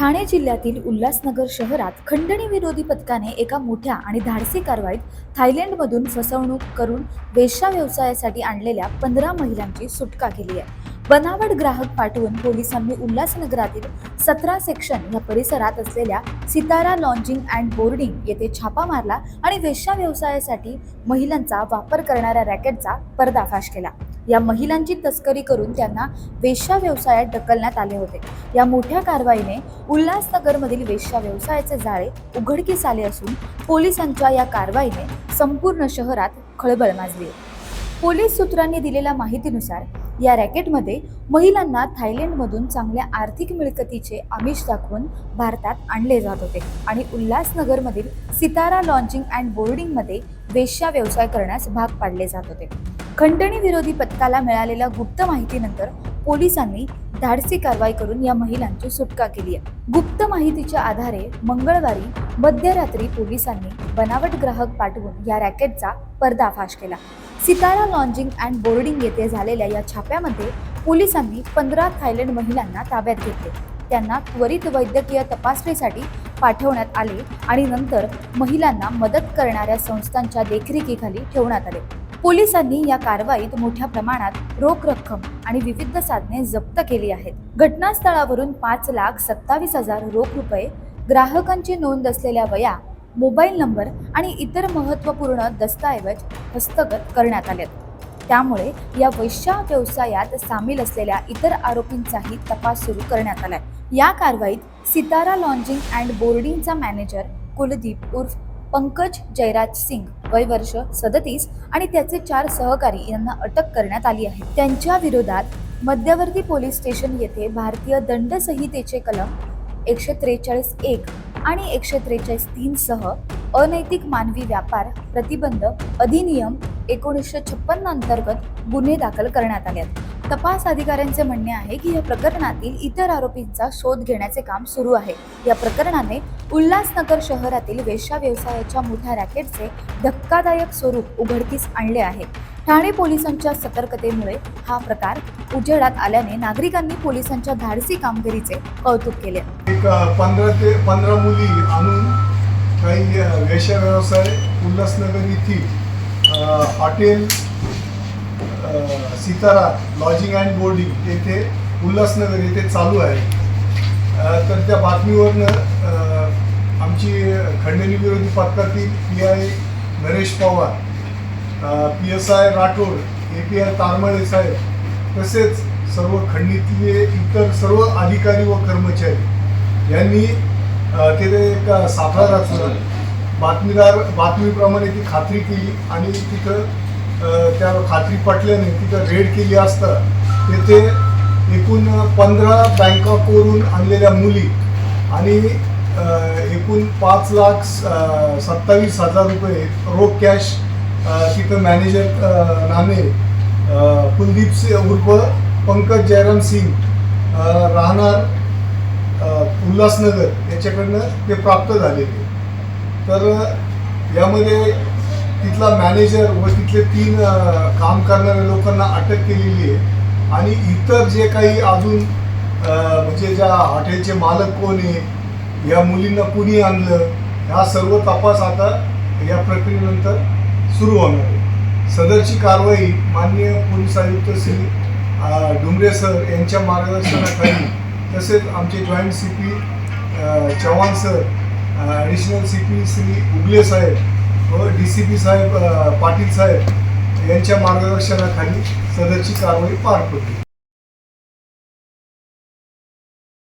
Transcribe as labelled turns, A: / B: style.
A: ठाणे जिल्ह्यातील उल्हासनगर शहरात खंडणी विरोधी पथकाने एका मोठ्या आणि धाडसी कारवाईत थायलंडमधून फसवणूक करून वेश्या व्यवसायासाठी आणलेल्या पंधरा महिलांची सुटका केली आहे. बनावट ग्राहक पाठवून पोलिसांनी उल्हासनगरातील सतरा सेक्शन या परिसरात असलेल्या सितारा लॉन्चिंग अँड बोर्डिंग येथे छापा मारला आणि वेश्या व्यवसायासाठी महिलांचा वापर करणाऱ्या रॅकेटचा पर्दाफाश केला. या महिलांची तस्करी करून त्यांना वेश्या व्यवसायात ढकलण्यात आले होते. या मोठ्या कारवाईने उल्हासनगरमधील वेश्या व्यवसायाचे जाळे उघडकीस आले असून पोलिसांच्या या कारवाईने संपूर्ण शहरात खळबळ माजली. पोलीस सूत्रांनी दिलेल्या माहितीनुसार या रॅकेटमध्ये महिलांना थायलंडमधून चांगल्या आर्थिक मिळकतीचे आमिष दाखवून भारतात आणले जात होते आणि उल्हासनगरमधील सितारा लॉन्चिंग अँड बोर्डिंगमध्ये वेश्या व्यवसाय करण्यास भाग पाडले जात होते. खंडणी विरोधी पथकाला मिळालेल्या गुप्त माहितीनंतर पोलिसांनी धाडसी कारवाई करून या महिलांची सुटका केली आहे. गुप्त माहितीच्या आधारे मंगळवारी मध्यरात्री पोलिसांनी बनावट ग्राहक पाठवून या रॅकेटचा पर्दाफाश केला. सितारा लॉन्जिंग अँड बोर्डिंग येथे झालेल्या या छाप्यामध्ये पोलिसांनी पंधरा थायलंड महिलांना ताब्यात घेतले. त्यांना त्वरित वैद्यकीय तपासणीसाठी पाठवण्यात आले आणि नंतर महिलांना मदत करणाऱ्या संस्थांच्या देखरेखीखाली ठेवण्यात आले. पोलिसांनी या कारवाईत मोठ्या प्रमाणात रोख रक्कम आणि विविध साधने जप्त केली आहेत. घटनास्थळावरून पाच लाख सत्तावीस हजार रोख रुपये ग्राहकांची नोंद असलेल्या वया मोबाईल नंबर आणि इतर महत्त्वपूर्ण दस्तऐवज हस्तगत करण्यात आलेत. त्यामुळे या वैश्या व्यवसायात सामील असलेल्या इतर आरोपींचाही तपास सुरू करण्यात आलाय. या कारवाईत सितारा लॉन्चिंग अँड बोर्डिंगचा मॅनेजर कुलदीप उर्फ पंकज जयराज सिंग वय वर्ष सदतीस आणि त्याचे चार सहकारी यांना अटक करण्यात आली आहे. त्यांच्या विरोधात मध्यवर्ती पोलीस स्टेशन येथे भारतीय दंड संहितेचे कलम एकशे त्रेचाळीस एक आणि एकशे त्रेचाळीस तीन सह अनैतिक मानवी व्यापार प्रतिबंध अधिनियम एकोणीसशे छप्पन्न अंतर्गत गुन्हे दाखल करण्यात आले आहेत. तपास अधिकाऱ्यांचे म्हणणे आहे की या प्रकरणातील इतर आरोपींचा शोध घेण्याचे काम सुरू आहे. या प्रकरणाने उल्हासनगर शहरातील वेश्या व्यवसायाच्या मोठ्या रॅकेटचे धक्कादायक स्वरूप उघडकीस आणले आहे. ठाणे पोलिसांच्या सतर्कतेमुळे हा प्रकार उजेडात आल्याने नागरिकांनी पोलिसांच्या धाडसी कामगिरीचे कौतुक केले.
B: एक पंधरा ते पंधरा मुली आणून काही वेश्या व्यवसाय उल्हासनगर येथील hotel Sitara lodging and boarding येथे उल्हासनगर येथे चालू आहे. तर त्या बातमीवरनं आमची खंडणी विरोधी पथकातील P I Naresh Pawar P S I Rathod A P I Taramale साहेब तसेच सर्व खंडीतले इतर सर्व अधिकारी व कर्मचारी यांनी तेथे तिथे एक सापळा रचला बातमीदार बातमीप्रमाणे ती खात्री केली आणि तिथं त्या खात्री पटल्याने तिथं रेड केली असता. तेथे एकूण पंधरा बँकॉकवरून आणलेल्या मुली आणि एकूण पाच लाख सत्तावीस हजार रुपये रोख कॅश तिथं मॅनेजर अ, नामे कुलदीप सिंह उर्फ पंकज जयराम सिंग राहणार उल्हासनगर याच्याकडनं ते प्राप्त झालेले. तर यामध्ये तिथला मॅनेजर व तिथले तीन काम करणाऱ्या लोकांना अटक केलेली आहे. आणि इतर जे काही अजून म्हणजे ज्या हॉटेलचे मालक कोण आहे या मुलींना कुणी आणलं हा सर्व तपास आता या प्रक्रियेनंतर सुरू होणार आहे. सदरची कारवाई माननीय पोलीस आयुक्त श्री डुमरे सर यांच्या मार्गदर्शनाखाली तसेच आमचे joint C P Chavan sir additional C P Shri Ugale साहेब व डी सी पी साहेब पाटील साहेब यांच्या मार्गदर्शनाखाली सदरची कारवाई पार पडली.